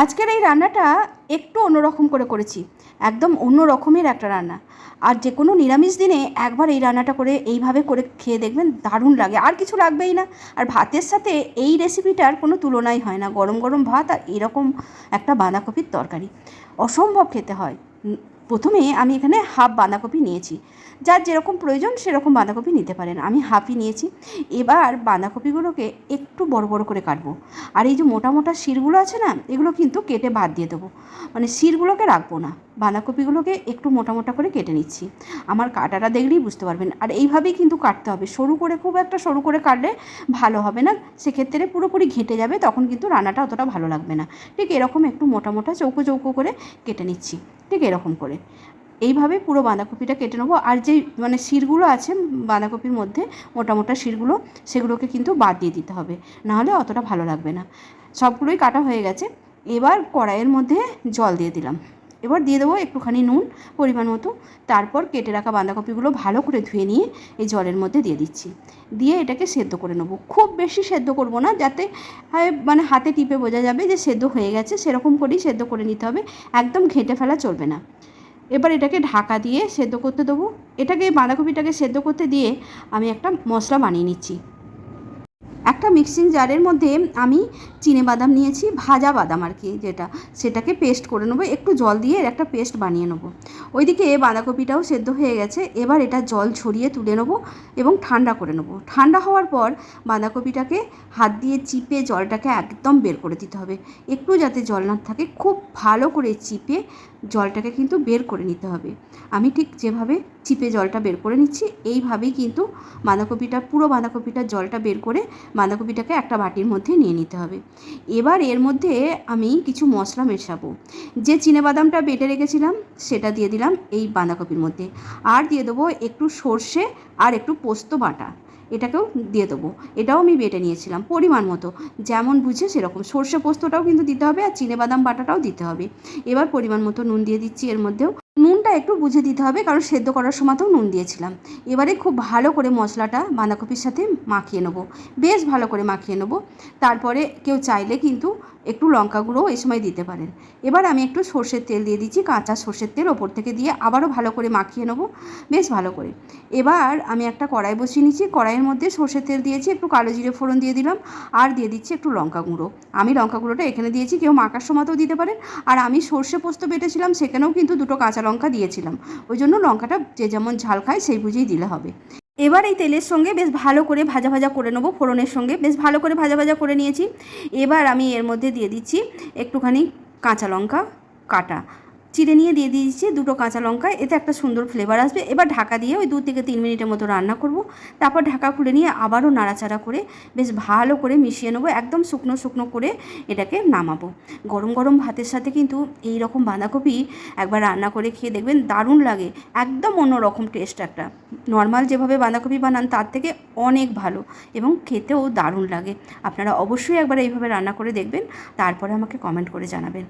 আজকের এই রান্নাটা একটু অন্যরকম করে করেছি, একদম অন্য রকমের একটা রান্না। আর যে কোনো নিরামিষ দিনে একবার এই রান্নাটা করে এইভাবে করে খেয়ে দেখবেন দারুণ লাগে, আর কিছু লাগবেই না। আর ভাতের সাথে এই রেসিপিটার কোনো তুলনাই হয় না, গরম গরম ভাত আর এরকম একটা বাঁধাকপির তরকারি। অসম্ভব খেতে হয়। প্রথমে আমি এখানে হাফ বাঁধাকপি নিয়েছি। যার যেরকম প্রয়োজন সেরকম বাঁধাকপি নিতে পারেন। আমি হাফই নিয়েছি। এবার বাঁধাকপিগুলোকে একটু বড় বড় করে কাটবো। আর এই যে মোটা মোটা শিরগুলো আছে না, এগুলো কিন্তু কেটে বাদ দিয়ে দেবো। মানে শিরগুলোকে রাখব না। বাঁধাকপিগুলোকে একটু মোটা মোটা করে কেটে নিচ্ছি। আমার কাটাটা দেখলেই বুঝতে পারবেন। আর এইভাবেই কিন্তু কাটতে হবে। সরু করে, খুব একটা সরু করে কাটলে ভালো হবে না। সেক্ষেত্রে পুরোপুরি ঘেঁটে যাবে, তখন কিন্তু রান্নাটা অতটা ভালো লাগবে না। ঠিক এরকম একটু মোটা মোটা চৌকো চৌকো করে কেটে নিচ্ছি। ঠিক এরকম করে। এইভাবে পুরো বাঁধাকপিটা কেটে নেব। আর যে মানে শিরগুলো আছে বাঁধাকপির মধ্যে, মোটা মোটা শিরগুলো, সেগুলোকে কিন্তু বাদ দিয়ে দিতে হবে। নাহলে অতটা ভালো লাগবে না। সবগুলোই কাটা হয়ে গেছে। এবার কড়াইয়ের মধ্যে জল দিয়ে দিলাম। এবার দিয়ে দেবো একটুখানি নুন পরিমাণ মতো। তারপর কেটে রাখা বাঁধাকপিগুলো ভালো করে ধুয়ে নিয়ে এই জলের মধ্যে দিয়ে দিচ্ছি। দিয়ে এটাকে সেদ্ধ করে নেব। খুব বেশি সেদ্ধ করব না, যাতে মানে হাতে টিপে বোঝা যাবে যে সেদ্ধ হয়ে গেছে। সেরকম করেই সেদ্ধ করে নিতে হবে, একদম ঘেঁটে ফেলা চলবে না। এবার এটাকে ঢাকা দিয়ে সেদ্ধ করতে দেবো। এটাকে, বাঁধাকপিটাকে সেদ্ধ করতে দিয়ে আমি একটা মশলা বানিয়ে নিচ্ছি। একটা মিক্সিং জারের মধ্যে আমি চিনে বাদাম নিয়েছি, ভাজা বাদাম আর কি যেটা, সেটাকে পেস্ট করে নেব, একটু জল দিয়ে একটা পেস্ট বানিয়ে নেব। ওইদিকে বাঁধাকপিটাও সেদ্ধ হয়ে গেছে। এবার এটা জল ছড়িয়ে তুলে নেব এবং ঠান্ডা করে নেব। ঠান্ডা হওয়ার পর বাঁধাকপিটাকে হাত দিয়ে চিপে জলটাকে একদম বের করে দিতে হবে। একটু যাতে জল না থাকে, খুব ভালো করে চিপে জলটাকে কিন্তু বের করে নিতে হবে। আমি ঠিক যেভাবে চিপে জলটা বের করে নিচ্ছি, এইভাবেই কিন্তু বাঁধাকপিটা, পুরো বাঁধাকপিটার জলটা বের করে বাঁধাকপিটাকে একটা বাটির মধ্যে নিয়ে নিতে হবে। এবার এর মধ্যে আমি কিছু মশলা মেশাবো। যে বাদামটা বেটে রেখেছিলাম, সেটা দিয়ে এই বাঁধাকপির মধ্যে। আর দিয়ে দেবো একটু সর্ষে আর একটু পোস্ত বাটা। এটাকেও দিয়ে দেবো। এটাও আমি বেটে নিয়েছিলাম পরিমাণ মতো। যেমন বুঝে সেরকম। সর্ষে পোস্তটাও কিন্তু দিতে হবে আর বাদাম বাটাটাও দিতে হবে। এবার পরিমাণ মতো নুন দিয়ে দিচ্ছি এর মধ্যেও। নুনটা একটু বুঝে দিতে হবে, কারণ সেদ্ধ করার সময়তেও নুন দিয়েছিলাম। এবারে খুব ভালো করে মশলাটা বাঁধাকপির সাথে মাখিয়ে নেব। বেশ ভালো করে মাখিয়ে নেব। তারপরে কেউ চাইলে কিন্তু একটু লঙ্কা গুঁড়োও এই সময় দিতে পারেন। এবার আমি একটু সর্ষের তেল দিয়ে দিচ্ছি, কাঁচা সর্ষের তেল ওপর থেকে দিয়ে আবারও ভালো করে মাখিয়ে নেব। বেশ ভালো করে। এবার আমি একটা কড়াই বসিয়ে নিচ্ছি। কড়াইয়ের মধ্যে সর্ষের তেল দিয়েছি, একটু কালো জিরে ফোড়ন দিয়ে দিলাম, আর দিয়ে দিচ্ছি একটু লঙ্কা গুঁড়ো। আমি লঙ্কা গুঁড়োটা এখানে দিয়েছি, কেউ মাখার সময়তেও দিতে পারেন। আর আমি সর্ষে পোস্ত বেটেছিলাম, সেখানেও কিন্তু দুটো কাঁচা লঙ্কা দিয়েছিলাম। ওই জন্য লঙ্কাটা যে যেমন ঝাল খায় সেই বুঝেই দিলে হবে। এবার এই তেলের সঙ্গে বেশ ভালো করে ভাজা ভাজা করে নেব, ফোড়নের সঙ্গে বেশ ভালো করে ভাজা ভাজা করে নিয়েছি। এবার আমি এর মধ্যে দিয়ে দিচ্ছি একটুখানি কাঁচা লঙ্কা কাটা। চিড়ে নিয়ে দিয়ে দিয়েছি দুটো কাঁচা লঙ্কা, এতে একটা সুন্দর ফ্লেভার আসবে। এবার ঢাকা দিয়ে ওই দু থেকে তিন মিনিটের মতো রান্না করব। তারপর ঢাকা খুলে নিয়ে আবারও নাড়াচাড়া করে বেশ ভালো করে মিশিয়ে নেব, একদম শুকনো শুকনো করে এটাকে নামাবো। গরম গরম ভাতের সাথে কিন্তু এই রকম বাঁধাকপি একবার রান্না করে খেয়ে দেখবেন দারুণ লাগে, একদম অন্য রকম টেস্ট একটা। নর্মাল যেভাবে বাঁধাকপি বানান তার থেকে অনেক ভালো এবং খেতেও দারুণ লাগে। আপনারা অবশ্যই একবার এইভাবে রান্না করে দেখবেন, তারপরে আমাকে কমেন্ট করে জানাবেন।